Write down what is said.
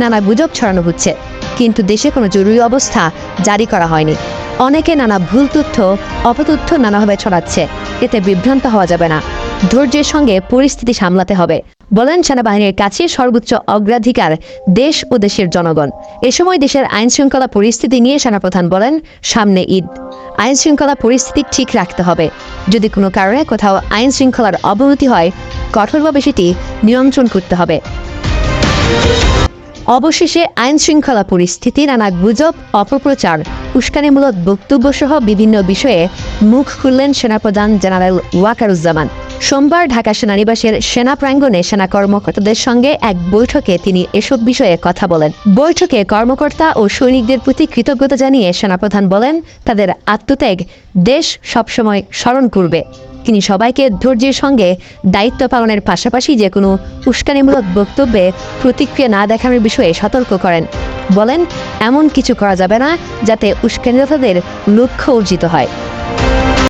নানা গুজব ছড়ানো হচ্ছে। কিন্তু দেশে কোনো জরুরি অবস্থা জারি করা হয়নি। অনেকে নানা ভুল তথ্য, অপতথ্য নানাভাবে ছড়াচ্ছে। এতে বিভ্রান্ত হওয়া যাবে না। ধৈর্যের সঙ্গে পরিস্থিতি সামলাতে হবে। বলেন সেনাবাহিনীর কাছে সর্বোচ্চ অগ্রাধিকার দেশ ও দেশের জনগণ। এ সময় দেশের আইন শৃঙ্খলা পরিস্থিতি নিয়ে সেনাপ্রধান বলেন, সামনে ঈদ। আইন শৃঙ্খলা পরিস্থিতি ঠিক রাখতে হবে। যদি কোনো কারণে কোথাও আইন শৃঙ্খলার অবনতি হয়, কঠোরভাবে সেটি নিয়ন্ত্রণ করতে হবে। অবশেষে আইন শৃঙ্খলা পরিস্থিতি, নানা গুজব, অপপ্রচার, উস্কানিমূলক বক্তব্য সহ বিভিন্ন বিষয়ে মুখ খুললেন সেনাপ্রধান জেনারেল ওয়াকারুজ্জামান। সোমবার ঢাকা সেনানিবাসের সেনা প্রাঙ্গণে সেনা কর্মকর্তাদের সঙ্গে এক বৈঠকে তিনি এসব বিষয়ে কথা বলেন। বৈঠকে কর্মকর্তা ও সৈনিকদের প্রতি কৃতজ্ঞতা জানিয়ে সেনাপ্রধান বলেন, তাদের আত্মত্যাগ দেশ সবসময় স্মরণ করবে। তিনি সবাইকে ধৈর্যের সঙ্গে দায়িত্ব পালনের পাশাপাশি যে কোনো উস্কানিমূলক বক্তব্যে প্রতিক্রিয়া না দেখানোর বিষয়ে সতর্ক করেন। বলেন, এমন কিছু করা যাবে না যাতে উস্কানিদাতাদের লক্ষ্য অর্জিত হয়।